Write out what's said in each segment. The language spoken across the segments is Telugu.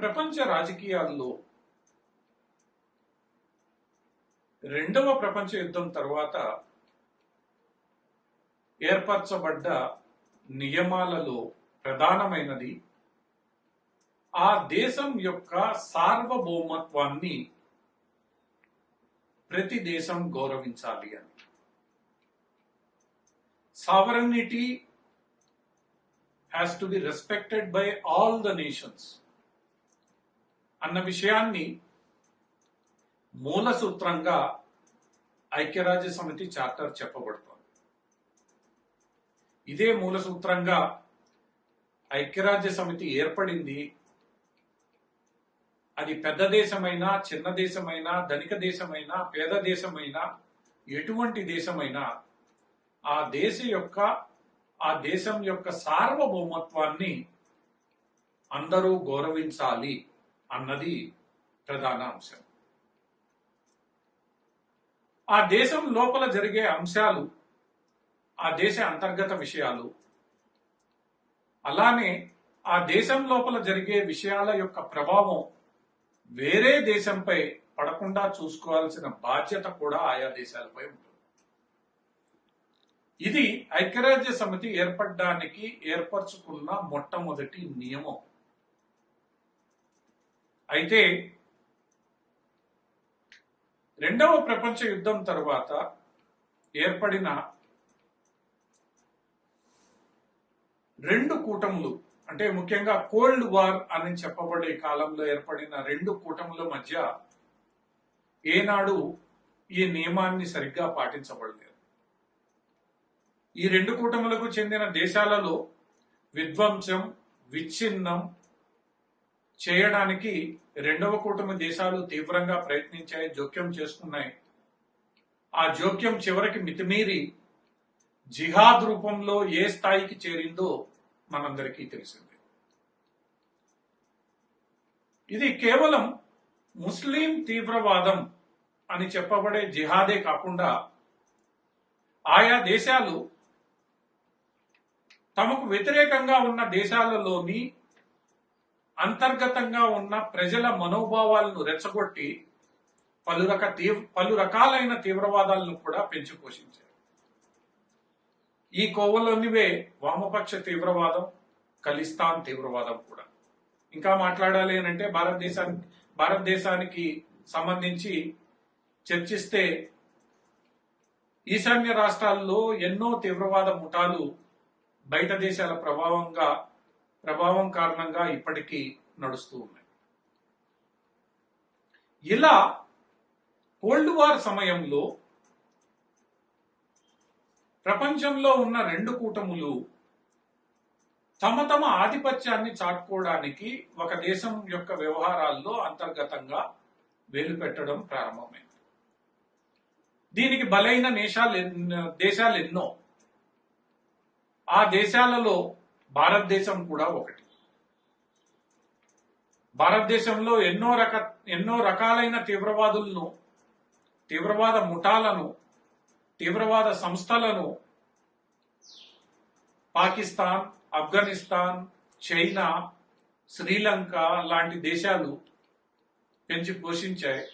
ప్రపంచ రాజకీయాల్లో రెండవ ప్రపంచ యుద్ధం తర్వాత ఏర్పరచబడ్డ నియమాలలో ప్రధానమైనది ఆ దేశం యొక్క సార్వభౌమత్వాన్ని ప్రతి దేశం గౌరవించాలి అని. Sovereignty has to be respected by all the nations అన్న విషయాన్ని మూల సూత్రంగా ఐక్యరాజ్య సమితి చార్టర్ చెప్పబడుతోంది. ఇదే మూల సూత్రంగా ఐక్యరాజ్య సమితి ఏర్పడింది. అది పెద్ద దేశమైనా చిన్న దేశమైనా ధనిక దేశమైనా పేద దేశమైనా ఎటువంటి దేశమైనా ఆ దేశ యొక్క ఆ దేశం యొక్క సార్వభౌమత్వాన్ని అందరూ గౌరవించాలి. అన్నది ప్రధాన అంశం. ఆ దేశం లోపల జరిగే అంశాలు ఆ దేశ అంతర్గత విషయాలు అలానే ఆ దేశం లోపల జరిగే విషయాల యొక్క ప్రభావం వేరే దేశంపై పడకుండా చూసుకోవాల్సిన బాధ్యత కూడా ఆయా దేశాలపై ఉంటుంది. ఇది ఐక్యరాజ్య సమితి ఏర్పడడానికి ఏర్పరచుకున్న మొట్టమొదటి నియమం. అయితే రెండవ ప్రపంచ యుద్ధం తర్వాత ఏర్పడిన రెండు కూటములు అంటే ముఖ్యంగా కోల్డ్ వార్ అని చెప్పబడే కాలంలో ఏర్పడిన రెండు కూటముల మధ్య ఏనాడు ఈ నియమాన్ని సరిగ్గా పాటించబడలేదు. ఈ రెండు కూటములకు చెందిన దేశాలలో విధ్వంసం విచ్ఛిన్నం చేయడానికి రెండవ కూటమి దేశాలు తీవ్రంగా ప్రయత్నించాయి జోక్యం చేసుకున్నాయి. ఆ జోక్యం చివరికి మితిమీరి జిహాద్ రూపంలో ఏ స్థాయికి చేరిందో మనందరికీ తెలిసింది. ఇది కేవలం ముస్లిం తీవ్రవాదం అని చెప్పబడే జిహాదే కాకుండా ఆయా దేశాలు తమకు వ్యతిరేకంగా ఉన్న దేశాలలోని అంతర్గతంగా ఉన్న ప్రజల మనోభావాలను రెచ్చగొట్టి పలు రక తీవ్ర పలు రకాలైన తీవ్రవాదాలను కూడా పెంచి పోషించారు. ఈ కోవలోనివే వామపక్ష తీవ్రవాదం ఖలిస్తాన్ తీవ్రవాదం కూడా. ఇంకా మాట్లాడాలి అని అంటే భారతదేశానికి భారతదేశానికి సంబంధించి చర్చిస్తే ఈశాన్య రాష్ట్రాల్లో ఎన్నో తీవ్రవాద ముఠాలు బయట దేశాల ప్రభావంగా ప్రభావం కారణంగా ఇప్పటికీ నడుస్తూ ఉన్నాయి. ఇలా కోల్డ్ వార్ సమయంలో ప్రపంచంలో ఉన్న రెండు కూటములు తమ తమ ఆధిపత్యాన్ని చాటుకోవడానికి ఒక దేశం యొక్క వ్యవహారాల్లో అంతర్గతంగా వేలు పెట్టడం ప్రారంభమైంది. దీనికి బలైన దేశాలు దేశాలు ఎన్నో. ఆ దేశాలలో భారతదేశం కూడా ఒకటి. భారతదేశంలో ఎన్నో రక ఎన్నో రకాలైన తీవ్రవాదులను తీవ్రవాద ముఠాలను తీవ్రవాద సంస్థలను పాకిస్తాన్ ఆఫ్ఘనిస్తాన్ చైనా శ్రీలంక లాంటి దేశాలు పెంచి పోషించాయి.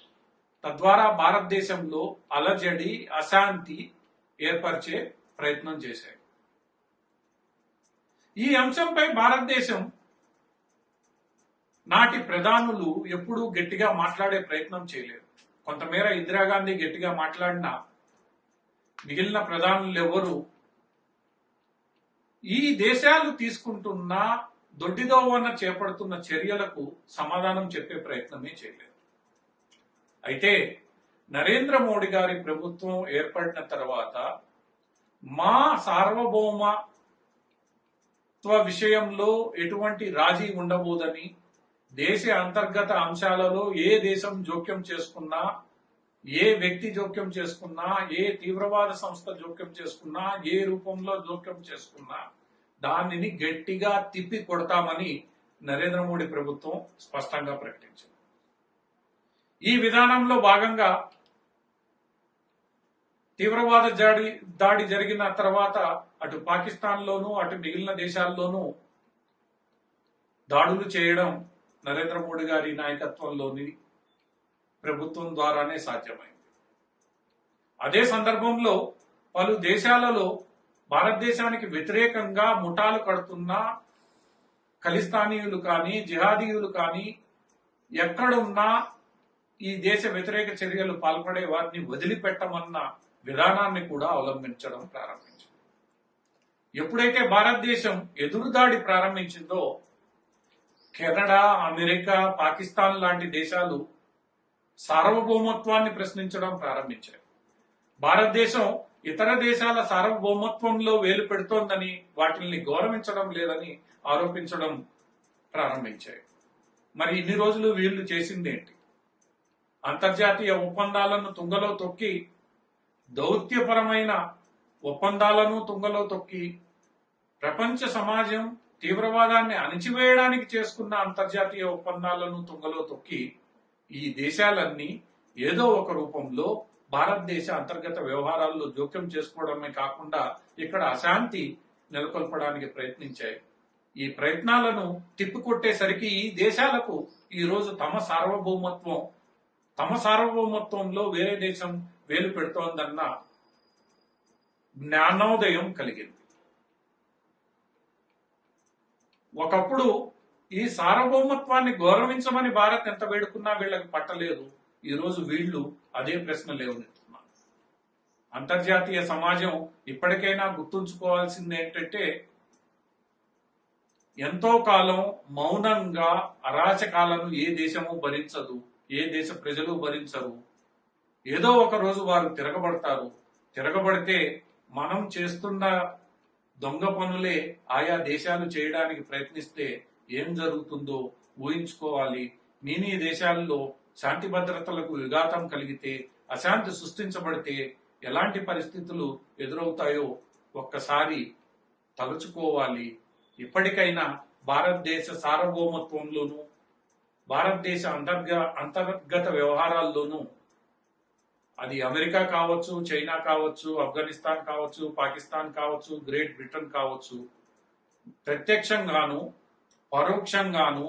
తద్వారా భారతదేశంలో అలజడి అశాంతి ఏర్పరిచే ప్రయత్నం చేశాయి. ఈ అంశంపై భారతదేశం నాటి ప్రధానులు ఎప్పుడూ గట్టిగా మాట్లాడే ప్రయత్నం చేయలేదు. కొంతమేర ఇందిరాగాంధీ గట్టిగా మాట్లాడినా మిగిలిన ప్రధానులు ఎవరు ఈ దేశాలు తీసుకుంటున్న దొడ్డిదోవన చేపడుతున్న చర్యలకు సమాధానం చెప్పే ప్రయత్నమే చేయలేదు. అయితే నరేంద్ర మోడీ గారి ప్రభుత్వం ఏర్పడిన తర్వాత మా సార్వభౌమ సార్వభౌమత్వ విషయంలో ఎటువంటి రాజీ ఉండబోదని దేశ అంతర్గత అంశాలలో ఏ దేశం జోక్యం చేసుకున్నా ఏ వ్యక్తి జోక్యం చేసుకున్నా ఏ తీవ్రవాద సంస్థ జోక్యం చేసుకున్నా ఏ రూపంలో జోక్యం చేసుకున్నా దానిని గట్టిగా తిప్పి కొడతామని నరేంద్ర మోడీ ప్రభుత్వం స్పష్టంగా ప్రకటించింది. ఈ విధానంలో భాగంగా తీవ్రవాద జాడి దాడి జరిగిన తర్వాత అటు పాకిస్తాన్ లోను అటు మిగిలిన దేశాల్లోనూ దాడులు చేయడం నరేంద్ర మోడీ గారి నాయకత్వంలోని ప్రభుత్వం ద్వారానే సాధ్యమైంది. అదే సందర్భంలో పలు దేశాలలో భారతదేశానికి వ్యతిరేకంగా ముఠాలు కడుతున్న ఖలిస్తానీయులు కానీ జిహాదీయులు కానీ ఎక్కడున్నా ఈ దేశ వ్యతిరేక చర్యలు పాల్పడే వారిని వదిలిపెట్టమన్న విధానాన్ని కూడా అవలంబించడం ప్రారంభించింది. ఎప్పుడైతే భారతదేశం ఎదురుదాడి ప్రారంభించిందో కెనడా అమెరికా పాకిస్తాన్ లాంటి దేశాలు సార్వభౌమత్వాన్ని ప్రశ్నించడం ప్రారంభించాయి. భారతదేశం ఇతర దేశాల సార్వభౌమత్వంలో వేలు పెడుతోందని వాటిని గౌరవించడం లేదని ఆరోపించడం ప్రారంభించాయి. మరి ఇన్ని రోజులు వీళ్ళు చేసిందేంటి? అంతర్జాతీయ ఒప్పందాలను తుంగలో తొక్కి దౌత్యపరమైన ఒప్పందాలను తుంగలో తొక్కి ప్రపంచ సమాజం తీవ్రవాదాన్ని అణిచివేయడానికి చేసుకున్న అంతర్జాతీయ ఒప్పందాలను తుంగలో తొక్కి ఈ దేశాలన్నీ ఏదో ఒక రూపంలో భారతదేశ అంతర్గత వ్యవహారాల్లో జోక్యం చేసుకోవడమే కాకుండా ఇక్కడ అశాంతి నెలకొల్పడానికి ప్రయత్నించాయి. ఈ ప్రయత్నాలను తిప్పికొట్టేసరికి ఈ దేశాలకు ఈ రోజు తమ సార్వభౌమత్వం తమ సార్వభౌమత్వంలో వేరే దేశం వేలు పెడుతోందన్న జ్ఞానోదయం కలిగింది. ఒకప్పుడు ఈ సార్వభౌమత్వాన్ని గౌరవించమని భారత్ ఎంత వేడుకున్నా వీళ్ళకి పట్టలేదు. ఈ రోజు వీళ్ళు అదే ప్రశ్న లేవనెత్తున్నారు అంతర్జాతీయ సమాజం ఇప్పటికైనా గుర్తుంచుకోవాల్సింది ఏంటంటే ఎంతో కాలం మౌనంగా అరాచకాలను ఏ దేశము భరించదు. ఏ దేశ ప్రజలు భరించరు? ఏదో ఒక రోజు వారు తిరగబడతారు. తిరగబడితే మనం చేస్తున్న దొంగ పనులే ఆయా దేశాలు చేయడానికి ప్రయత్నిస్తే ఏం జరుగుతుందో ఊహించుకోవాలి. నేను ఈ దేశాల్లో శాంతి భద్రతలకు విఘాతం కలిగితే అశాంతి సృష్టించబడితే ఎలాంటి పరిస్థితులు ఎదురవుతాయో ఒక్కసారి తలుచుకోవాలి. ఇప్పటికైనా భారతదేశ సార్వభౌమత్వంలోనూ భారతదేశ అంతర్గ అంతర్గత వ్యవహారాల్లోనూ అది అమెరికా కావచ్చు చైనా కావచ్చు ఆఫ్ఘనిస్తాన్ కావచ్చు పాకిస్తాన్ కావచ్చు గ్రేట్ బ్రిటన్ కావచ్చు ప్రత్యక్షంగాను పరోక్షంగాను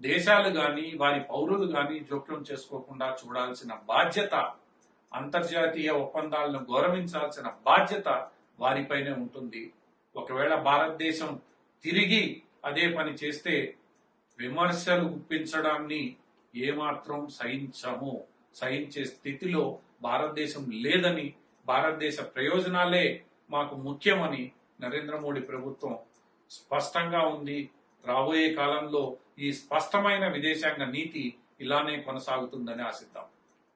దేశాలు కానీ వారి పౌరులు కానీ జోక్యం చేసుకోకుండా చూడాల్సిన బాధ్యత అంతర్జాతీయ ఒప్పందాలను గౌరవించాల్సిన బాధ్యత వారిపైనే ఉంటుంది. ఒకవేళ భారతదేశం తిరిగి అదే పని చేస్తే విమర్శలు గుప్పించడాన్ని ఏమాత్రం సహించము సహించే స్థితిలో భారతదేశం లేదని భారతదేశ ప్రయోజనాలే మాకు ముఖ్యమని నరేంద్ర మోడీ ప్రభుత్వం స్పష్టంగా ఉంది. రాబోయే కాలంలో ఈ స్పష్టమైన విదేశాంగ నీతి ఇలానే కొనసాగుతుందని ఆశిద్దాం.